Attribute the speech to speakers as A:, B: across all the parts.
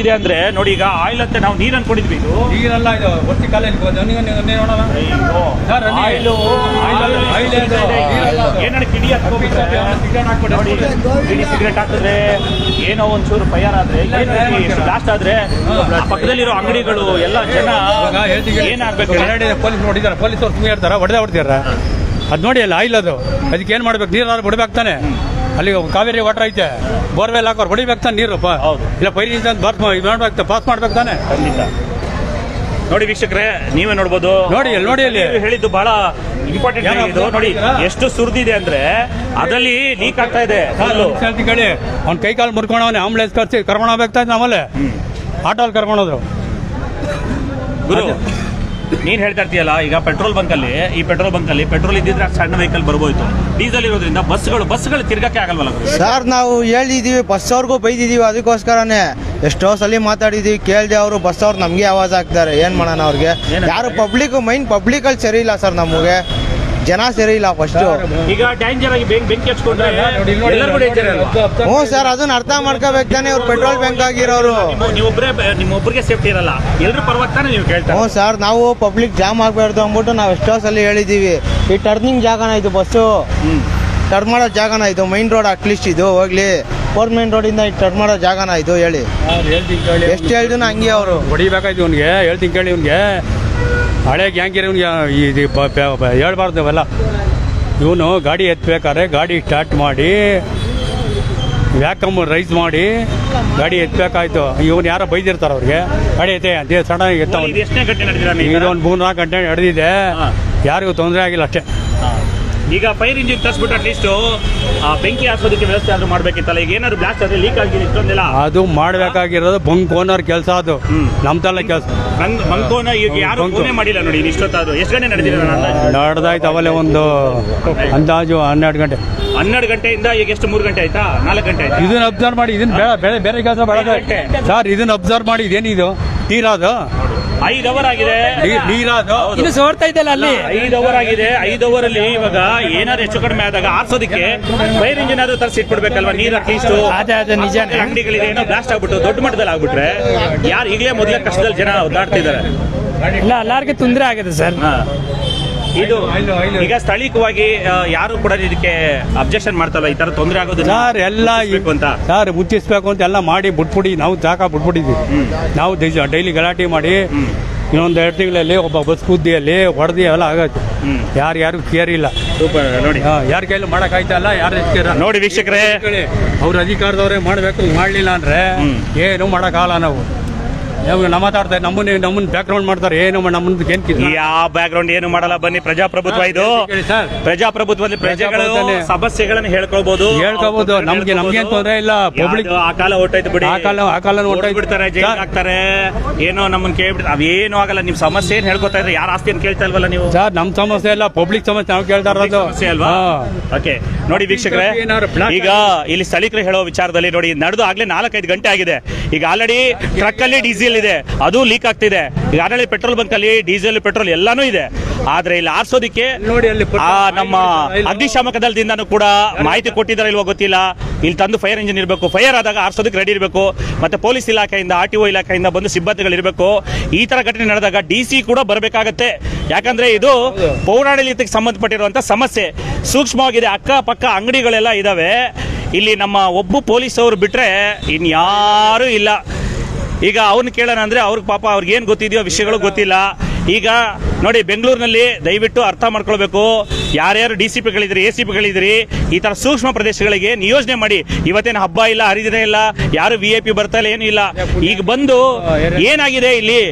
A: ಇದೆ ಅಂದ್ರೆ ನೋಡಿ ಈಗ ಆಯಿಲ್ ಅಂತ ನಾವು ನೀರನ್ನು ಕೊಡಿದ್ವಿ ಇದು.
B: ನೀರಲ್ಲ ಇದು ಒತ್ತಿ ಕಾಲ.
A: ಏನಾದ್ರು ಕಿಡಿ
B: ಸಿಗರೇಟ್
A: ಹಾಕಿದ್ರೆ ಏನೋ ಒಂಚೂರು ಫೈರ್ ಆದ್ರೆ ಲಾಸ್ಟ್ ಆದ್ರೆ ಪಕ್ಕದಲ್ಲಿರೋ ಅಂಗಡಿಗಳು ಎಲ್ಲ ಜನ ಏನಾಗ್ಬೇಕು?
B: ಪೊಲೀಸ್ ನೋಡಿದಾರೆ. ಪೊಲೀಸ್ ಅವ್ರು ಸುಮ್ಮನೆ ಇರ್ತಾರ ಹೊಡೆದ ಹೊಡ್ತಾರ ಅದು ನೋಡಿ ಅಲ್ಲ ಆಯಿಲ್ ಅದು. ಅದಕ್ಕೆ ಏನು ಮಾಡ್ಬೇಕು? ನೀರು ಬಿಡ್ಬೇಕು ತಾನೆ. ಅಲ್ಲಿ ಕಾವೇರಿ ವಾಟರ್ ಐತೆ. ಬೋರ್ವೆಲ್ ಹಾಕೋರು ಹೊಡಿಬೇಕು ತಾನೆ ನೀರು.
A: ಹೌದು.
B: ಇಲ್ಲ ಪೈರಿಂದ ಬರ್ತ್ ಇದು ಮಾಡ್ಬೇಕು ಪಾಸ್ ಮಾಡ್ಬೇಕು ತಾನೆ.
A: ಖಂಡಿತ. ನೋಡಿ ವೀಕ್ಷಕರೇ ನೀವೇ ನೋಡ್ಬೋದು.
B: ನೋಡಿ ಅಲ್ಲಿ, ನೋಡಿ ಅಲ್ಲಿ.
A: ಹೇಳಿದ್ದು ಬಹಳ ಇಂಪಾರ್ಟೆಂಟ್
B: observe
A: ನೋಡಿ? ಎಷ್ಟು ಸುರಿದಿದೆ ಅಂದ್ರೆ ಅದರಲ್ಲಿ ಲೀಕ್ ಆಗ್ತಾ ಇದೆ.
B: ಕೇಳಿ ಅವ್ನ ಕೈ ಕಾಲು ಮುರ್ಕೊಂಡವನೆ ಆಂಬುಲೆನ್ಸ್ ಕರ್ಸಿ ಕರ್ಕೊಂಡು ಹೋಗ್ಬೇಕಾಯ್ತು ಆಮೇಲೆ ಆಟೋಲ್ಲಿ ಕರ್ಕೊಂಡೋದ್ರು
A: ಗುರು ನೀನ್ ಹೇಳ್ತಾ ಇರ್ತೀಯಲ್ಲ ಈಗ ಪೆಟ್ರೋಲ್ ಬಂಕ್ ಅಲ್ಲಿ ಈ ಪೆಟ್ರೋಲ್ ಬಂಕ್ ಅಲ್ಲಿ ಪೆಟ್ರೋಲ್ ಇದ್ದಿದ್ರೆ ಸಣ್ಣ ವೆಹಿಕಲ್ ಬರ್ಬೋಯ್ತು. ಡೀಸೆಲ್ ಇರೋದ್ರಿಂದ ಬಸ್ಗಳು ಬಸ್ಗಳು ತಿರ್ಗಕ್ಕೆ ಆಗಲ್ವಲ್ಲ
C: ಸರ್ ನಾವು ಹೇಳಿದೀವಿ ಬಸ್ ಅವ್ರಿಗೂ ಬೈದಿದೀವಿ ಅದಕ್ಕೋಸ್ಕರನೇ. ಎಷ್ಟೋ ಸಲ ಮಾತಾಡಿದೀವಿ ಕೇಳಿದೆ ಅವರು ಬಸ್ ಅವ್ರು ನಮಗೆ ಆವಾಜ್ ಹಾಕ್ತಾರೆ. ಏನು ಮಾಡೋಣ ಅವ್ರಿಗೆ? ಯಾರು ಪಬ್ಲಿಕ್ ಮೈನ್ ಪಬ್ಲಿಕ್ ಅಲ್ಲಿ ಸರಿ ಇಲ್ಲ ಸರ್ ನಮಗೆ. ಜನ ಸರಿ ಇಲ್ಲ ಫಸ್ಟ್
A: ಈಗ ಡೇಂಜರ್ ಆಗಿ ಬೆಂಕಿ ಬೆಂಕಿ ಹಚ್ಕೊಂಡ್ರೆ
B: ನೋಡಿ, ನೋಡಿ,
A: ಎಲ್ಲರಿಗೂ ಡೇಂಜರ್ ಅಲ್ವಾ
C: ಹ್ಞೂ ಸರ್ ಅದನ್ನ ಅರ್ಥ ಮಾಡ್ಕೋಬೇಕು ತಾನೆ ಇವ್ರು ಪೆಟ್ರೋಲ್ ಬ್ಯಾಂಕ್ ಆಗಿರೋರು.
A: ನೀವು- ನೀವೊಬ್ರೇ ಸೇಫ್ಟಿ ಇರಲ್ಲ. ಎಲ್ಲರೂ ಪರವಾಗಿ ತಾನೇ ನೀವು ಕೇಳ್ತಾ
C: ಹ್ಞೂ ಸರ್ ನಾವು ಪಬ್ಲಿಕ್ ಜಾಮ್ ಆಗ್ಬಾರ್ದು ಅಂದ್ಬಿಟ್ಟು ನಾವು ಎಷ್ಟೋ ಸಲ ಹೇಳಿದೀವಿ. ಈ ಟರ್ನಿಂಗ್ ಜಾಗನ ಇದು ಬಸ್ಸು ಟರ್ನ್ ಮಾಡೋ ಜಾಗನ ಇದು ಮೈನ್ ರೋಡ್ ಅಟ್ಲೀಸ್ಟ್ ಇದು ಹೋಗ್ಲಿ. ಫೋರ್ ಮೈನ್ ರೋಡಿಂದ ಇಂದ ಟರ್ನ್ ಮಾಡೋ ಜಾಗನ ಇದು ಹೇಳಿ. ಎಷ್ಟು ಹೇಳಿದ್ರು ಹಂಗೆ ಅವರು.
B: ಹೊಡಿಬೇಕಾಯ್ತು ಇವ್ನಿಗೆ ಹೇಳ್ತೀನಿ ಕೇಳಿ ಇವ್ನಿಗೆ. ಹಳೆ ಗ್ಯಾಂಗ್ ಇವ್ನಿಗೆ ಇದು ಹೇಳ್ಬಾರ್ದು ಅವೆಲ್ಲ ಇವನು ಗಾಡಿ ಎತ್ತಬೇಕಾದ್ರೆ ಗಾಡಿ ಸ್ಟಾರ್ಟ್ ಮಾಡಿ ವ್ಯಾಕಮ್ ರೈಸ್ ಮಾಡಿ ಗಾಡಿ ಎತ್ತಬೇಕಾಯ್ತು ಇವನು ಯಾರೋ ಬೈದಿರ್ತಾರೆ ಅವ್ರಿಗೆ. ಗಾಡಿ ಎತ್ತೆ ಅಂತ ಸಣ್ಣ ಎತ್ತ ಇದೊಂದು ಮೂರು ನಾಲ್ಕು ಗಂಟೆ ನಡೆದಿದೆ. ಯಾರಿಗೂ ತೊಂದರೆ ಆಗಿಲ್ಲ ಅಷ್ಟೇ.
A: ಈಗ ಫೈರ್ ಇಂಜಿನ್ ತರಿಸ್ಬಿಟ್ಟು ಅಟ್ಲೀಸ್ಟ್ ಆ ಬೆಂಕಿ ಹಾಕೋದಕ್ಕೆ ವ್ಯವಸ್ಥೆ ಆದ್ರೂ ಮಾಡ್ಬೇಕಿತ್ತಲ್ಲ? ಈಗ ಏನಾದ್ರು ಬ್ಲಾಸ್ಟ್ ಆದ್ರೆ ಲೀಕ್ ಆಗಿದೆ ಇಷ್ಟೊಂದಿಲ್ಲ?
B: ಅದು ಮಾಡಬೇಕಾಗಿರೋದು ಬಂಕ್ ಓನರ್ ಕೆಲಸ ಅದು. ನಮ್ಮ ತಲೆ ಕೆಲಸ.
A: ಬಂಕ್ ಮಂಕೋನ ಈಗ ಯಾರು. ಫೋನೇ ಮಾಡಿಲ್ಲ ನೋಡಿ ಇಷ್ಟೊತ್ತಾದ್ರು. ಎಷ್ಟು ಗಂಟೆ ನಡೆದಿದೆ
B: ನಡೆದಾಯ್ತು ಅವಲೇ ಒಂದು ಅಂದಾಜು ಹನ್ನೆರಡು ಗಂಟೆ.
A: ಹನ್ನೆರಡು ಗಂಟೆಯಿಂದ ಈಗ ಎಷ್ಟು ಮೂರು ಗಂಟೆ ಆಯ್ತಾ? ನಾಲ್ಕು ಗಂಟೆ ಆಯ್ತಾ?
B: ಇದನ್ನ ಅಬ್ಸರ್ವ್ ಮಾಡಿ ಇದನ್ನ ಬೇಡ ಬೇರೆ ಬೇರೆ ಕೆಲಸ ಬೇಡ. ಸರ್ ಇದನ್ನ ಅಬ್ಸರ್ವ್ ಮಾಡಿ ಇದೇನಿದು? ನೀರಾದು
A: ಐದು ಅವರ್ ಆಗಿದೆ.
B: ಇದು ನೀರಾದು
D: ಇನ್ನು ಸೋರ್ತಾ ಇದ್ದಲ್ಲ ಅಲ್ಲಿ.
A: ಐದು ಅವರ್ ಆಗಿದೆ. ಐದು ಅವರ್ ಅಲ್ಲಿ ಇವಾಗ ಏನಾದ್ರು ಹೆಚ್ಚು ಕಡಿಮೆ ಆದಾಗ ಆರ್ಸೋದಕ್ಕೆ ಫೈರ್ ಇಂಜಿನ್ ಆದ್ರೂ ತರಿಸಿ ಇಟ್ಬಿಡ್ಬೇಕಲ್ವಾ? ನೀರ್ ಅಟ್ಲೀಸ್ಟ್
D: ಅದೇ ಅದೇ ನಿಜಾನೇ.
A: ಅಂಗಡಿಗಳಿದೆ. ಏನೋ ಬ್ಲಾಸ್ಟ್ ಆಗ್ಬಿಟ್ಟು ದೊಡ್ಡ ಮಟ್ಟದಲ್ಲಿ ಆಗ್ಬಿಟ್ರೆ ಯಾರು ಈಗಲೇ ಮೊದಲೇ ಕಷ್ಟದಲ್ಲಿ ಜನ ಒದ್ದಾಡ್ತಿದ್ದಾರೆ.
D: ಇಲ್ಲ ಎಲ್ಲಾರ್ಗೆ ತೊಂದರೆ ಆಗಿದೆ ಸರ್.
A: ಇದು. ಈಗ ಸ್ಥಳೀಯವಾಗಿ ಯಾರು ಕೂಡ ಇದಕ್ಕೆ ಅಬ್ಜೆಕ್ಷನ್ ಮಾಡ್ತಲ್ಲ ಈ ತರ ತೊಂದರೆ ಆಗೋದು
B: ಸರ್ ಎಲ್ಲ
A: ಅಂತ.
B: ಸರ್ ಮುಚ್ಚಿಸ್ಬೇಕು ಅಂತ ಎಲ್ಲ ಮಾಡಿ ಬಿಟ್ಬಿಡಿ ನಾವು ಜಾಗ ಬಿಟ್ಬಿಟ್ಟಿದ್ವಿ. ನಾವು ಡೈಲಿ ಗಲಾಟೆ ಮಾಡಿ ಇನ್ನೊಂದು ಎರಡು ತಿಂಗಳಲ್ಲಿ ಒಬ್ಬ ಬಸ್ ಕುದ್ದಿಯಲ್ಲಿ ಹೊಡೆದಿ ಎಲ್ಲ ಆಗತ್ತೆ ಯಾರು ಯಾರು ಕೇರ್ ಇಲ್ಲ.
A: ಸೂಪರ್ ನೋಡಿ.
B: ಯಾರ ಮಾಡೋಕ್ಕಾಯ್ತಾ ಇಲ್ಲ ಯಾರು ಕೇರ್
A: ನೋಡಿ ವೀಕ್ಷಕರೇ.
B: ಅವ್ರ ಅಧಿಕಾರದವರೇ ಮಾಡಬೇಕು ಮಾಡಲಿಲ್ಲ ಅಂದ್ರೆ. ಏನು ಮಾಡೋಕ್ಕಾಗಲ್ಲ ನಾವು. ನಮ್ಮ ಮಾತಾಡ್ತಾರೆ ನಮ್ಮನ್ನ ಮಾಡ್ತಾರೆ ಏನು ನಮ್ಮನ್ನ ಏನ್ ಕಿತ್ತು
A: ಯಾವ ಬ್ಯಾಕ್ ಗ್ರೌಂಡ್ ಏನು ಮಾಡಲ್ಲ ಬನ್ನಿ ಪ್ರಜಾಪ್ರಭುತ್ವ ಇದು. ಪ್ರಜಾಪ್ರಭುತ್ವದಲ್ಲಿ ಪ್ರಜೆಗಳು ಸಮಸ್ಯೆಗಳನ್ನು ಹೇಳ್ಕೊಳ್ಬಹುದು
B: ಹೇಳ್ಕೋಬಹುದು ನಮ್ಗೆ- ನಮ್ಗೆ ತೊಂದ್ರೆ ಇಲ್ಲ.
A: ಪಬ್ಲಿಕ್ ಆ ಕಾಲ ಹೊಟ್ಟೈತೆ ಬಿಡಿ.
B: ಆ ಕಾಲ ಆ ಕಾಲ
A: ಬಿಡ್ತಾರೆ ಜೈಲ್ ಹಾಕ್ತಾರೆ. ಏನೋ ನಮ್ಮನ್ನ ಕೇಳ್ಬಿಡ್ತಾರೆ ಅವೇನು ಆಗಲ್ಲ. ನಿಮ್ ಸಮಸ್ಯೆ ಏನ್ ಹೇಳ್ಕೊತಾ ಇದ್ರೆ ಯಾರ ಆಸ್ತಿಯನ್ನು ಕೇಳ್ತಾ ಇಲ್ವಲ್ಲ ನೀವು?
B: ಸರ್ ನಮ್ ಸಮಸ್ಯೆ ಇಲ್ಲ. ಪಬ್ಲಿಕ್ ಸಮಸ್ಯೆ ನಾವು ಕೇಳ್ತಾ ಇರೋದು.
A: ಸಮಸ್ಯೆ ಅಲ್ವಾ? ಓಕೆ ನೋಡಿ ವೀಕ್ಷಕರೇ ಈಗ ಇಲ್ಲಿ ಸ್ಥಳೀಕರು ಹೇಳೋ ವಿಚಾರದಲ್ಲಿ ನೋಡಿ ನಡೆದು ಆಗ್ಲೇ ನಾಲ್ಕೈದು ಗಂಟೆ ಆಗಿದೆ. ಈಗ ಆಲ್ರೆಡಿ ಟ್ರಕ್ ಅಲ್ಲಿ ಡೀಸೆಲ್ ಇದೆ ಅದು ಲೀಕ್ ಆಗ್ತಿದೆ. ಈಗಾಗಲೇ ಪೆಟ್ರೋಲ್ ಬಂಕ್ ಅಲ್ಲಿ ಡೀಸೆಲ್ ಪೆಟ್ರೋಲ್ ಎಲ್ಲಾನು ಇದೆ. ಆದ್ರೆ ಇಲ್ಲಿ ಆರಿಸೋದಿಕ್ಕೆ ಆ ನಮ್ಮ ಅಗ್ನಿಶಾಮಕ ದಳದಿಂದನೂ ಕೂಡ ಮಾಹಿತಿ ಕೊಟ್ಟಿದ್ದಾರೆ ಇಲ್ವೋ ಗೊತ್ತಿಲ್ಲ. ಇಲ್ಲಿ ತಂದು ಫೈರ್ ಇಂಜಿನ್ ಇರಬೇಕು. ಫೈರ್ ಆದಾಗ ಆರ್ಸೋದಕ್ಕೆ ರೆಡಿ ಇರಬೇಕು. ಮತ್ತೆ ಪೊಲೀಸ್ ಇಲಾಖೆಯಿಂದ ಆರ್ ಟಿ ಒ ಇಲಾಖೆಯಿಂದ ಬಂದು ಸಿಬ್ಬಂದಿಗಳು ಇರಬೇಕು. ಈ ತರ ಘಟನೆ ನಡೆದಾಗ ಡಿ ಸಿ ಕೂಡ ಬರಬೇಕಾಗತ್ತೆ. ಯಾಕಂದ್ರೆ ಇದು ಪೌರಾಡಳಿತಕ್ಕೆ ಸಂಬಂಧಪಟ್ಟಿರುವಂತ ಸಮಸ್ಯೆ. ಸೂಕ್ಷ್ಮವಾಗಿದೆ. ಅಕ್ಕಪಕ್ಕ ಅಂಗಡಿಗಳೆಲ್ಲ ಇದಾವೆ. ಇಲ್ಲಿ ನಮ್ಮ ಒಬ್ಬ ಪೊಲೀಸ್ ಅವರು ಬಿಟ್ರೆ ಇನ್ಯಾರೂ ಇಲ್ಲ. ಈಗ ಅವ್ನು ಕೇಳೋಣ ಅಂದ್ರೆ ಅವ್ರಿಗೆ ಪಾಪ ಅವ್ರಿಗೆ ಏನು ಗೊತ್ತಿದೆಯೋ ವಿಷಯಗಳು ಗೊತ್ತಿಲ್ಲ. ಈಗ ನೋಡಿ, ಬೆಂಗಳೂರಿನಲ್ಲಿ ದಯವಿಟ್ಟು ಅರ್ಥ ಮಾಡ್ಕೊಳ್ಬೇಕು. ಯಾರ್ಯಾರು ಡಿ ಸಿ ಪಿಗಳಿದ್ರಿ ಎ ಸಿ ಪಿಗಳಿದ್ರಿ ಈ ಥರ ಸೂಕ್ಷ್ಮ ಪ್ರದೇಶಗಳಿಗೆ ನಿಯೋಜನೆ ಮಾಡಿ. ಇವತ್ತೇನು ಹಬ್ಬ ಇಲ್ಲ, ಹರಿದಿನ ಇಲ್ಲ, ಯಾರು ವಿ ಐ ಪಿ ಬರ್ತಾ ಇಲ್ಲ, ಏನು ಇಲ್ಲ. ಈಗ ಬಂದು ಏನಾಗಿದೆ ಇಲ್ಲಿ?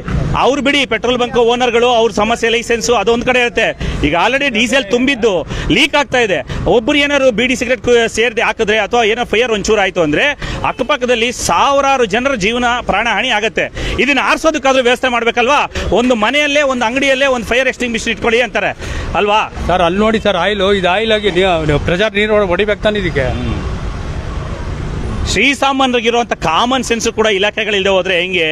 A: ಅವ್ರು ಬಿಡಿ, ಪೆಟ್ರೋಲ್ ಬಂಕ್ ಓನರ್ಗಳು, ಅವ್ರ ಸಮಸ್ಯೆ, ಲೈಸೆನ್ಸ್, ಅದೊಂದ್ ಕಡೆ ಇರುತ್ತೆ. ಈಗ ಆಲ್ರೆಡಿ ಡೀಸೆಲ್ ತುಂಬಿದ್ದು ಲೀಕ್ ಆಗ್ತಾ ಇದೆ. ಒಬ್ರು ಏನಾದ್ರು ಬಿಡಿ ಸಿಗರೆಟ್ ಸೇರಿದೆ ಹಾಕಿದ್ರೆ ಅಥವಾ ಏನೋ ಫೈರ್ ಒಂಚೂರು ಆಯಿತು ಅಂದ್ರೆ, ಅಕ್ಕಪಕ್ಕದಲ್ಲಿ ಸಾವಿರಾರು ಜನರ ಜೀವನ ಪ್ರಾಣಹಾನಿ ಆಗುತ್ತೆ. ಇದನ್ನ ಆರಿಸೋದಕ್ಕಾದ್ರೂ ವ್ಯವಸ್ಥೆ ಮಾಡ್ಬೇಕಲ್ವಾ? ಒಂದು ಮನೆಯಲ್ಲೇ, ಒಂದು ಅಂಗಡಿಯಲ್ಲೇ ಒಂದು ಫೈರ್ ಎಕ್ಸ್ಟಿಂಗ್ವಿಷರ್ ಇಟ್ಕೊಳ್ಳಿ ಅಂತಾರೆ. ಅಲ್ವಾ?
B: ಸರ್ ಅಲ್ಲಿ ನೋಡಿ ಸರ್ ಆಯಿಲ್ ಇದು ಆಯಿಲ್ ಆಗಿ ಪ್ರೆಷರ್ ನೀರು ಹೊಡಿಬೇಕು ತಾನೆ ಇದಕ್ಕೆ.
A: ಶ್ರೀಸಾಮಾನ್ಯರಿಗಿರುವಂಥ ಕಾಮನ್ ಸೆನ್ಸ್ ಕೂಡ ಇಲಾಖೆಗಳಿಲ್ಲದೆ ಹೋದ್ರೆ ಹೆಂಗೆ?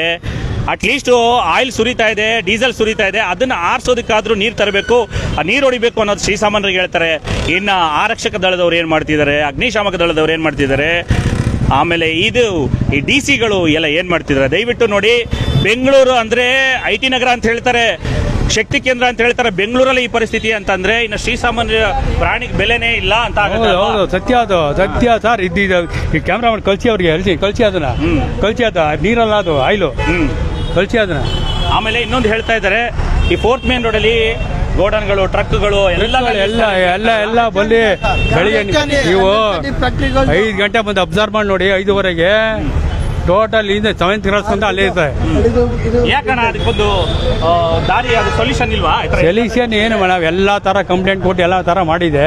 A: ಅಟ್ಲೀಸ್ಟ್ ಆಯಿಲ್ ಸುರಿತಾ ಇದೆ ಡೀಸೆಲ್ ಸುರಿತಾ ಇದೆ ಅದನ್ನ ಆರಿಸೋದಕ್ಕಾದರೂ ನೀರು ತರಬೇಕು. ಆ ನೀರು ಹೊಡಿಬೇಕು ಅನ್ನೋದು ಶ್ರೀಸಾಮಾನ್ಯರಿಗೆ ಹೇಳ್ತಾರೆ. ಇನ್ನು ಆರಕ್ಷಕ ದಳದವ್ರು ಏನು ಮಾಡ್ತಿದ್ದಾರೆ? ಅಗ್ನಿಶಾಮಕ ದಳದವ್ರು ಏನು ಮಾಡ್ತಿದ್ದಾರೆ? ಆಮೇಲೆ ಇದು ಈ ಡಿ ಸಿಗಳು ಎಲ್ಲ ಏನು ಮಾಡ್ತಿದ್ದಾರೆ? ದಯವಿಟ್ಟು ನೋಡಿ ಬೆಂಗಳೂರು ಅಂದ್ರೆ ಐ ಟಿ ನಗರ ಅಂತ ಹೇಳ್ತಾರೆ. ಶಕ್ತಿ ಕೇಂದ್ರ ಅಂತ ಹೇಳ್ತಾರೆ ಬೆಂಗಳೂರಲ್ಲಿ ಈ ಪರಿಸ್ಥಿತಿ ಅಂತಂದ್ರೆ ಇನ್ನು ಶ್ರೀಸಾಮಾನ್ಯ ಪ್ರಾಣಿಗೆ ಬೆಲೆನೇ ಇಲ್ಲ ಅಂತ ಆಗುತ್ತೆ
B: ಹೌದು ಹೌದು ಸತ್ಯ ಅದು ಸತ್ಯ ಸರ್. ಇದ್ದಿದ್ದು ಈ ಕ್ಯಾಮ್ರಾಮನ್ ಕಳಿಸಿ ಅವ್ರಿಗೆ ಹೇಳ್ಸಿ ಕಳ್ಸಿ ಅದನ್ನ.
A: ಕಲ್ಸಿ
B: ಕಳ್ಸಿ ಅದ ನೀರಲ್ಲ ಅದು ಆಯ್ಲು.
A: ಕಳಿಸಿ
B: ಕಳ್ಸಿ ಅದನ್ನ.
A: ಆಮೇಲೆ ಇನ್ನೊಂದು ಹೇಳ್ತಾ ಇದ್ದಾರೆ ಈ ಫೋರ್ತ್ ಮೇನ್ ರೋಡಲ್ಲಿ ಗೋಡನ್ಗಳು ಟ್ರಕ್ಗಳು ಎಲ್ಲ
B: ಎಲ್ಲ ಎಲ್ಲ ಎಲ್ಲ ಬಂದು ಬೆಳಿಗ್ಗೆ ನೀವು ಐದು ಗಂಟೆ ಬಂದು ಅಬ್ಸರ್ವ್ ಮಾಡಿ ನೋಡಿ ಐದುವರೆಗೆ. ಟೋಟಲ್ ಇದೆ ಸೆವೆಂತ್ ಕ್ರಾಸ್ ಅಂತ ಅಲ್ಲೇ ಇರ್ತದೆ.
A: ಯಾಕಣ್ಣ ಅದಕ್ಕೊಂದು ಆ, ದಾರಿ ಅದು ಸೊಲ್ಯೂಷನ್ ಇಲ್ವಾ?
B: ಸೊಲ್ಯೂಷನ್ ಏನು ಮೇಡಮ್? ಎಲ್ಲ ತರ ಕಂಪ್ಲೇಂಟ್ ಕೊಟ್ಟು ಎಲ್ಲ ತರ ಮಾಡಿದೆ.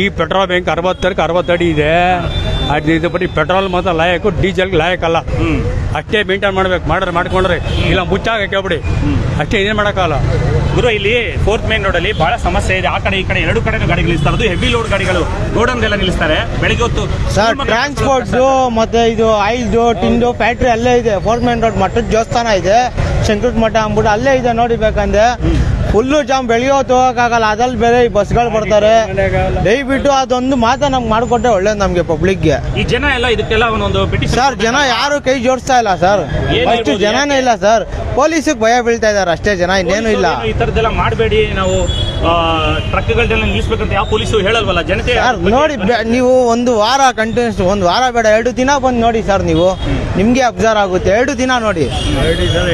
B: ಈ ಪೆಟ್ರೋಲ್ ಬ್ಯಾಂಕ್ ಅರವತ್ತರಕ್ಕೆ ಅರವತ್ತಡಿ ಇದೆ. ಅದು ಇದು ಬರೀ ಪೆಟ್ರೋಲ್ ಮಾತ್ರ ಲಾಯಕು ಡೀಸೆಲ್ ಲಾಯಕ್ ಅಲ್ಲ
A: ಹ್ಮ್.
B: ಅಷ್ಟೇ ಮೇಂಟೈನ್ ಮಾಡ್ಬೇಕು ಮಾಡ್ರೆ ಮಾಡ್ಕೊಂಡ್ರೆ. ಇಲ್ಲ ಮುಚ್ಚಾಗ ಕೇಳ್ಬಿಡಿ. ಅಷ್ಟೇ ಏನೇನು ಮಾಡೋಕ್ಕಾಗಲ್ಲ.
A: ಗುರು ಇಲ್ಲಿ ಫೋರ್ತ್ ಮೇನ್ ರೋಡ್ ಅಲ್ಲಿ ಬಹಳ ಸಮಸ್ಯೆ ಇದೆ. ಆ ಕಡೆ ಈ ಕಡೆ ಎರಡು ಕಡೆ ಗಾಡಿ ನಿಲ್ಲಿಸ್ತಾರೆ ಅದು ಹೆವಿ ಲೋಡ್ ಗಾಡಿಗಳು ಗೋಡನ್ಗೆಲ್ಲ ನಿಲ್ಲಿಸ್ತಾರೆ. ಬೆಳಿಗ್ಗೆ ಹೊತ್ತು
C: ಸರ್ ಟ್ರಾನ್ಸ್ಪೋರ್ಟ್ ಮತ್ತೆ ಇದು ಆಯಿಲ್ದು ಟಿಂಡು ಫ್ಯಾಕ್ಟ್ರಿ ಅಲ್ಲೇ ಇದೆ. ಫೋರ್ತ್ ಮೇನ್ ರೋಡ್ ಮಠದ ದೇವಸ್ಥಾನ ಇದೆ. ಶಂಕರ ಮಠ ಅಂದ್ಬಿಟ್ಟು ಅಲ್ಲೇ ಇದೆ ನೋಡಿ ಬೇಕಂದ್ರೆ. ಫುಲ್ಲು ಜಾಮ್ ಬೆಳಿಗ್ಗೆ ಹೊತ್ತು ಹೋಗೋಕ್ಕಾಗಲ್ಲ. ಅದ್ರಲ್ಲಿ ಬೇರೆ ಈ ಬಸ್ಗಳು ಬರ್ತಾರೆ. ದಯವಿಟ್ಟು ಅದೊಂದು ಮಾತ ನಮ್ಗೆ ಮಾಡಿಕೊಟ್ಟೆ ಒಳ್ಳೇದು ನಮಗೆ ಪಬ್ಲಿಕ್ಗೆ
A: ಈ ಜನ ಎಲ್ಲ ಇದಕ್ಕೆಲ್ಲ ಒಂದೊಂದು
C: ಸರ್ ಜನ ಯಾರು ಕೈ ಜೋಡಿಸ್ತಾ ಇಲ್ಲ ಸರ್ ಅಷ್ಟು ಜನನೇ ಇಲ್ಲ ಸರ್ ಪೊಲೀಸಿಗೆ ಭಯ ಬೀಳ್ತಾ ಇದ್ದಾರೆ ಅಷ್ಟೇ ಜನ ಇನ್ನೇನು ಇಲ್ಲ.
A: ಈ ಥರದ್ದೆಲ್ಲ ಮಾಡಬೇಡಿ. ನಾವು ಟ್ರಕ್ಗಳನ್ನ ನಿಲ್ಲಿಸ್ಬೇಕಂತ ಯಾವ ಪೊಲೀಸು ಹೇಳಲ್ವಲ್ಲ? ಜನತೆ
C: ಸರ್ ನೋಡಿ ಬೆ- ನೀವು ಒಂದು ವಾರ ಕಂಟಿನ್ಯೂಸ್ ಒಂದು ವಾರ ಬೇಡ ಎರಡು ದಿನ ಬಂದು ನೋಡಿ ಸರ್ ನೀವು. ನಿಮಗೆ ಅಬ್ಸರ್ವ್ ಆಗುತ್ತೆ. ಎರಡು ದಿನ ನೋಡಿ.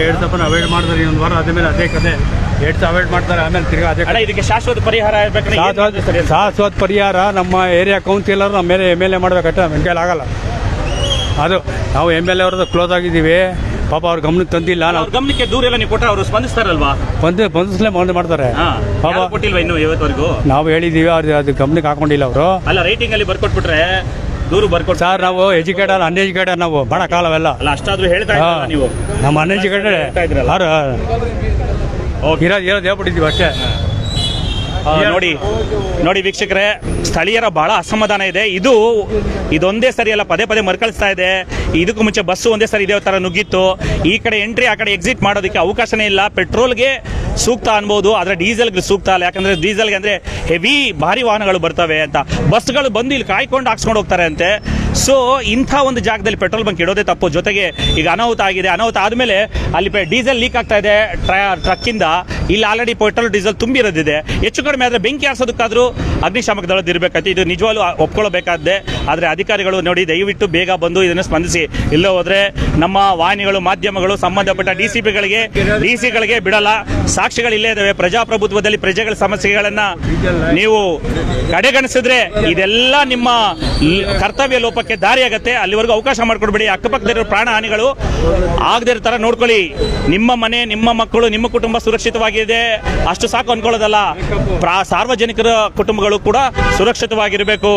B: ಎರಡು ಅವಾಯ್ಡ್ ಮಾಡ್ತಾರೆ ಒಂದು ವಾರ ಆದ್ಮೇಲೆ ಅದೇ ಕತೆ. ಎರಡು ಅವಾಯ್ಡ್ ಮಾಡ್ತಾರೆ ಆಮೇಲೆ ತಿರ್ಗಾ ಅದೇ
A: ಅಣ್ಣ ಇದಕ್ಕೆ ಶಾಶ್ವತ ಪರಿಹಾರ?
B: ಶಾಶ್ವತ ಪರಿಹಾರ ನಮ್ಮ ಏರಿಯಾ ಕೌನ್ಸಿಲರ್ ನಮ್ಮ ಮೇಲೆ ಎಂ ಎಲ್ ಎ ಮಾಡ್ಬೇಕಷ್ಟೇ ನಮ್ಮ ಕೈಲಿ ಆಗಲ್ಲ. ಅದು ನಾವು ಎಂ ಎಲ್ ಎ ಅವ್ರದ್ದು ಕ್ಲೋಸ್ ಆಗಿದ್ದೀವಿ. ಪಾಪ ಅವ್ರ ಗಮನಕ್ಕೆ ತಂದಿಲ್ಲ ನಾವು
A: ಗಮನಕ್ಕೆ ದೂರ ಎಲ್ಲ ನೀವು ಕೊಟ್ಟರೆ ಅವರು ಸ್ಪಂದಿಸ್ತಾರಲ್ವಾ?
B: ಬಂದು ಬಂದಿಸ್ಲೇ ಬಂದು ಮಾಡ್ತಾರೆ.
A: ಹಾ
B: ಪಾಪ
A: ಯಾರು ಕೊಟ್ಟಿಲ್ವಾ ಇನ್ನು ಇವತ್ತವರೆಗೂ?
B: ನಾವು ಹೇಳಿದ್ದೀವಿ ಅವ್ರು ಅದು ಗಮನಕ್ಕೆ ಹಾಕೊಂಡಿಲ್ಲ ಅವರು.
A: ಅಲ್ಲ ರೈಟಿಂಗ್ ಅಲ್ಲಿ ಬರ್ಕೊಟ್ಬಿಟ್ರೆ ದೂರು ಬರ್ಕೊಟ್ಟು
B: ಸರ್ ನಾವು ಎಜುಕೇಟರ್ ಅನ್ಎಜುಕೇಟರ್ ನಾವು ಕಾಲವೆಲ್ಲ.
A: ಅಲ್ಲ ಅಷ್ಟಾದ್ರೂ ಹೇಳ್ತಾ ನೀವು.
B: ನಮ್ಮ ಅನ್ಎಜುಕೇಟೆಡ್
A: ಹೇಳ್ತಾ ಇದ್ರಲ್ಲ.
B: ಅವ್ರು
A: ಓಕೆ
B: ಇರೋದು ಇರೋದು ಹೇಳ್ಬಿಟ್ಟಿದ್ದೀವಿ ಅಷ್ಟೇ.
A: ನೋಡಿ ನೋಡಿ ವೀಕ್ಷಕರೇ, ಸ್ಥಳೀಯರ ಬಹಳ ಅಸಮಾಧಾನ ಇದೆ. ಇದು, ಇದೊಂದೇ ಸರಿ ಅಲ್ಲ, ಪದೇ ಪದೇ ಮರ್ಕಳಿಸ್ತಾ ಇದೆ. ಇದಕ್ಕೂ ಮುಂಚೆ ಬಸ್ಸು ಒಂದೇ ಸರಿ ಇದೇ ತರ ನುಗ್ಗಿತ್ತು. ಈ ಕಡೆ ಎಂಟ್ರಿ ಆ ಕಡೆ ಎಕ್ಸಿಟ್ ಮಾಡೋದಕ್ಕೆ ಅವಕಾಶನೇ ಇಲ್ಲ. ಪೆಟ್ರೋಲ್ಗೆ ಸೂಕ್ತ ಅನ್ಬೋದು, ಆದರೆ ಡೀಸೆಲ್ಗೆ ಸೂಕ್ತ ಅಲ್ಲ. ಯಾಕಂದ್ರೆ ಡೀಸೆಲ್ಗೆ ಅಂದ್ರೆ ಹೆವಿ ಭಾರಿ ವಾಹನಗಳು ಬರ್ತವೆ ಅಂತ. ಬಸ್ಗಳು ಬಂದು ಇಲ್ಲಿ ಕಾಯ್ಕೊಂಡು ಹಾಕ್ಸ್ಕೊಂಡು ಹೋಗ್ತಾರೆ ಅಂತೆ. ಸೊ ಇಂಥ ಒಂದು ಜಾಗದಲ್ಲಿ ಪೆಟ್ರೋಲ್ ಬಂಕ್ ಇಡೋದೇ ತಪ್ಪು. ಜೊತೆಗೆ ಈಗ ಅನಾಹುತ ಆಗಿದೆ. ಅನಾಹುತ ಆದಮೇಲೆ ಅಲ್ಲಿ ಡೀಸೆಲ್ ಲೀಕ್ ಆಗ್ತಾ ಇದೆ ಟ್ರಕ್ಕಿಂದ ಇಲ್ಲಿ ಆಲ್ರೆಡಿ ಪೆಟ್ರೋಲ್ ಡೀಸೆಲ್ ತುಂಬಿರೋದಿದೆ. ಹೆಚ್ಚು ಆದರೆ ಬೆಂಕಿ ಹಾರಿಸೋದಕ್ಕಾದ್ರೂ ಅಗ್ನಿಶಾಮಕ ದಳದ ಇರಬೇಕಾಯ್ತು. ಇದು ನಿಜವಾಗ್ಲೂ ಒಪ್ಕೊಳ್ಳಬೇಕಾದ್ದೆ. ಆದರೆ ಅಧಿಕಾರಿಗಳು ನೋಡಿ, ದಯವಿಟ್ಟು ಬೇಗ ಬಂದು ಇದನ್ನು ಸ್ಪಂದಿಸಿ. ಇಲ್ಲ ಹೋದ್ರೆ ನಮ್ಮ ವಾಹಿನಿಗಳು, ಮಾಧ್ಯಮಗಳು, ಸಂಬಂಧಪಟ್ಟ ಡಿ ಸಿ ಪಿಗಳಿಗೆ, ಡಿ ಸಿಗಳಿಗೆ ಬಿಡಲ್ಲ. ಸಾಕ್ಷಿಗಳು ಇಲ್ಲೇ ಇದಾವೆ. ಪ್ರಜಾಪ್ರಭುತ್ವದಲ್ಲಿ ಪ್ರಜೆಗಳ ಸಮಸ್ಯೆಗಳನ್ನ ನೀವು ಕಡೆಗಣಿಸಿದ್ರೆ ಇದೆಲ್ಲ ನಿಮ್ಮ ಕರ್ತವ್ಯ ಲೋಪಕ್ಕೆ ದಾರಿಯಾಗತ್ತೆ. ಅಲ್ಲಿವರೆಗೂ ಅವಕಾಶ ಮಾಡಿಕೊಡ್ಬೇಡಿ. ಅಕ್ಕಪಕ್ಕದಲ್ಲಿರೋ ಪ್ರಾಣ ಹಾನಿಗಳು ಆಗದೇ ತರ ನೋಡ್ಕೊಳ್ಳಿ. ನಿಮ್ಮ ಮನೆ, ನಿಮ್ಮ ಮಕ್ಕಳು, ನಿಮ್ಮ ಕುಟುಂಬ ಸುರಕ್ಷಿತವಾಗಿದೆ. ಅಷ್ಟು ಸಾಕು ಅನ್ಕೊಳ್ಳೋದಲ್ಲ. ಪ್ರಾ- ಸಾರ್ವಜನಿಕರ ಕುಟುಂಬಗಳು ಕೂಡ ಸುರಕ್ಷಿತವಾಗಿರಬೇಕು.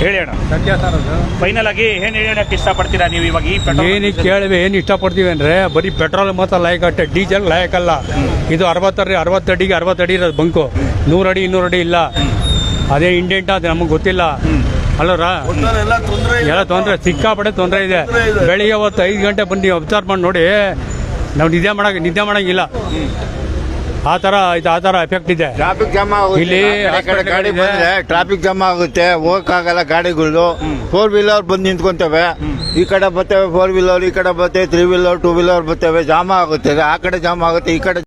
A: ಹೇಳಿ ಅಣ್ಣ.
B: ಸತ್ಯ ಸರ್ ಅದು
A: ಫೈನಲ್ ಆಗಿ ಏನ್ ಹೇಳಕ್ಕೆ ಇಷ್ಟಪಡ್ತೀರಾ ನೀವು ಇವಾಗ ಈ ಪೆಟ್ರೋಲ್
B: ಏನಕ್ಕೆ ಕೇಳಿವೆ ಏನು ಇಷ್ಟಪಡ್ತೀವಿ ಅಂದರೆ ಬರೀ ಪೆಟ್ರೋಲ್ ಮಾತ್ರ ಲಾಯಕ್ ಅಷ್ಟೇ ಡೀಸೆಲ್ ಲಾಯಕ್ ಅಲ್ಲ. ಇದು ಅರವತ್ತಡಿ ಅರವತ್ತಡಿಗೆ ಅರವತ್ತಡಿ ಇರೋದು ಬಂಕು. ನೂರಡಿ ಇನ್ನೂರು ಅಡಿ ಇಲ್ಲ. ಅದೇ ಇಂಡೆಂಟ್ ಅದು ನಮಗೆ ಗೊತ್ತಿಲ್ಲ. ಅಲ್ಲರ ಎಲ್ಲ ತೊಂದರೆ ಸಿಕ್ಕಾಪಡೆ ತೊಂದರೆ ಇದೆ. ಬೆಳಿಗ್ಗೆ ಹೊತ್ತು ಐದು ಗಂಟೆ ಬಂದು ನೀವು ಅಬ್ಸರ್ವ್ ಮಾಡಿ ನೋಡಿ. ನಾವು ನಿದ್ದೆ ಮಾಡಂಗೆ ನಿದ್ದೆ ಮಾಡಂಗಿಲ್ಲ. ಆ ತರ ಇದು ಆ ತರ ಎಫೆಕ್ಟ್ ಇದೆ.
E: ಟ್ರಾಫಿಕ್ ಜಾಮ್ ಆಗುತ್ತೆ.
B: ಇಲ್ಲಿ
E: ಆ ಕಡೆ ಗಾಡಿ ಬಂದ್ರೆ ಟ್ರಾಫಿಕ್ ಜಾಮ್ ಆಗುತ್ತೆ. ಹೋಗಕ್ಕಾಗಲ್ಲ ಗಾಡಿಗಳು ಫೋರ್ ವೀಲರ್ ಬಂದು ನಿಂತ್ಕೊಂತವೆ. ಈ ಕಡೆ ಬರ್ತೇವೆ ಫೋರ್ ವೀಲರ್ ಈ ಕಡೆ ಬರ್ತೇವೆ ತ್ರೀ ವೀಲರ್ ಟೂ ವೀಲರ್ ಬರ್ತವೆ. ಜಾಮ್ ಆಗುತ್ತೆ. ಆ ಕಡೆ ಜಾಮ್ ಆಗುತ್ತೆ ಈ ಕಡೆ